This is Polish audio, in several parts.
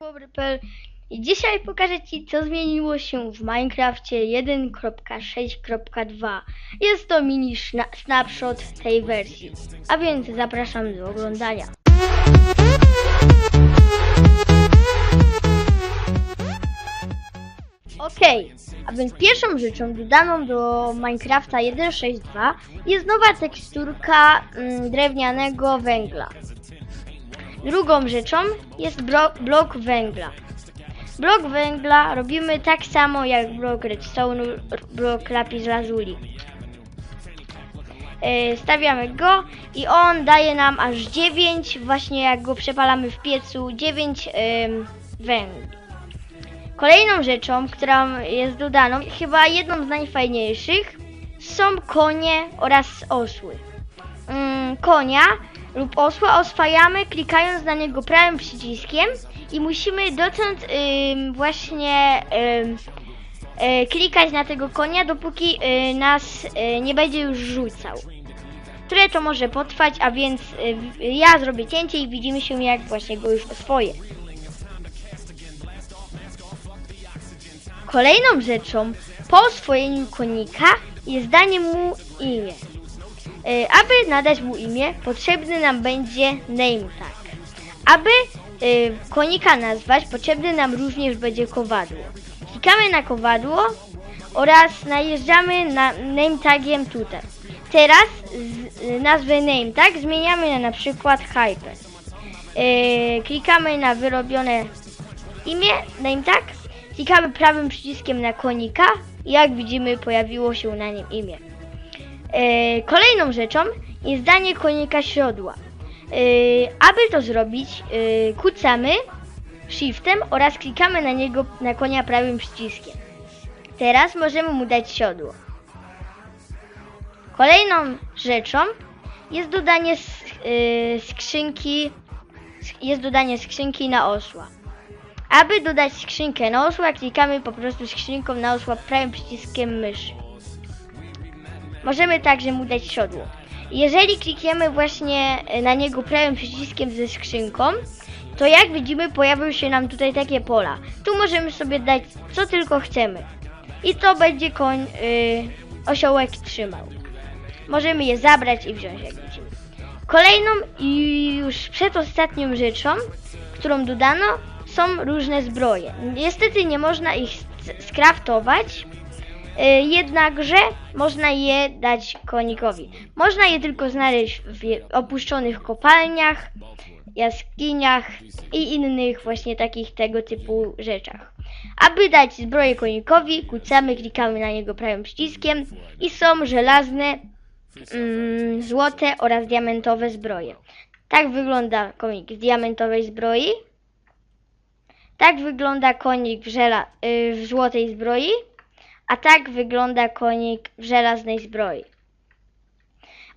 Dobry.pl i dzisiaj pokażę Ci co zmieniło się w Minecrafcie 1.6.2 Jest to mini snapshot tej wersji, a więc zapraszam do oglądania. Okej, a więc pierwszą rzeczą dodaną do Minecrafta 1.6.2 jest nowa teksturka mm, drewnianego węgla Drugą rzeczą jest blok węgla. Blok węgla robimy tak samo jak blok redstone, blok lapis lazuli. E, Stawiamy go i on daje nam aż 9, właśnie jak go przepalamy w piecu, 9 em, węgli. Kolejną rzeczą, która jest dodaną, chyba jedną z najfajniejszych, są konie oraz osły. Mm, konia lub osła oswajamy klikając na niego prawym przyciskiem i musimy dotąd właśnie y, klikać na tego konia, dopóki y, nas y, nie będzie już rzucał. Które to może potrwać, a więc y, ja zrobię cięcie i widzimy się jak właśnie go już oswoję. Kolejną rzeczą po oswojeniu konika jest danie mu imię. E, Aby nadać mu imię, potrzebny nam będzie name tag. Aby e, konika nazwać, potrzebny nam również będzie kowadło. Klikamy na kowadło oraz najeżdżamy na name tagiem tutaj. Teraz e, nazwę name tag zmieniamy na na przykład hyper. Klikamy na wyrobione imię, name tag, klikamy prawym przyciskiem na konika i jak widzimy pojawiło się na nim imię. E, kolejną rzeczą jest danie konika siodła. E, aby to zrobić, e, kucamy shiftem oraz klikamy na niego na konia prawym przyciskiem. Teraz możemy mu dać siodło. Kolejną rzeczą jest dodanie skrzynki jest dodanie skrzynki na osła. Aby dodać skrzynkę na osła, klikamy po prostu skrzynką na osła prawym przyciskiem myszy. Możemy także mu dać siodło. Jeżeli klikniemy właśnie e, na niego prawym przyciskiem ze skrzynką, to jak widzimy pojawią się nam tutaj takie pola. Tu możemy sobie dać co tylko chcemy. I to będzie koń, y, osiołek trzymał. Możemy je zabrać i wziąć jak widzimy. Kolejną i już przedostatnią rzeczą, którą dodano, są różne zbroje. Niestety nie można ich skraftować, jednakże można je dać konikowi. Można je tylko znaleźć w opuszczonych kopalniach, jaskiniach i innych właśnie takich tego typu rzeczach. Aby dać zbroję konikowi, kucamy, klikamy na niego prawym przyciskiem i są żelazne, mm, złote oraz diamentowe zbroje. Tak wygląda konik z diamentowej zbroi. Tak wygląda konik w, żela- y, w złotej zbroi. A tak wygląda konik w żelaznej zbroi.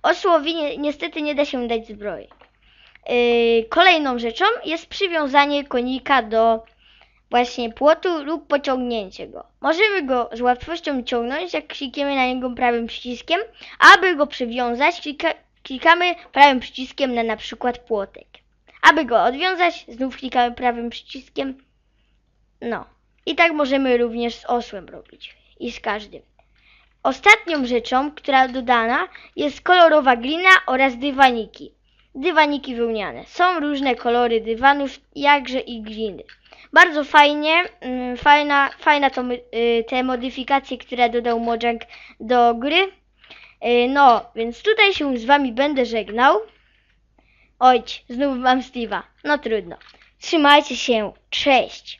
Osłowi ni- niestety nie da się dać zbroi. Yy, kolejną rzeczą jest przywiązanie konika do właśnie płotu lub pociągnięcie go. Możemy go z łatwością ciągnąć, jak klikniemy na niego prawym przyciskiem. Aby go przywiązać, klika, klikamy prawym przyciskiem na na przykład płotek. Aby go odwiązać, znów klikamy prawym przyciskiem. No. I tak możemy również z osłem robić. I z każdym. Ostatnią rzeczą, która dodana jest kolorowa glina oraz dywaniki. Dywaniki wełniane. Są różne kolory dywanów, jakże i gliny. Bardzo fajnie, mm, fajna, fajna to y, te modyfikacje, które dodał Mojang do gry. Y, No, więc tutaj się z wami będę żegnał. Oj, znów mam Steve'a. No trudno. Trzymajcie się. Cześć.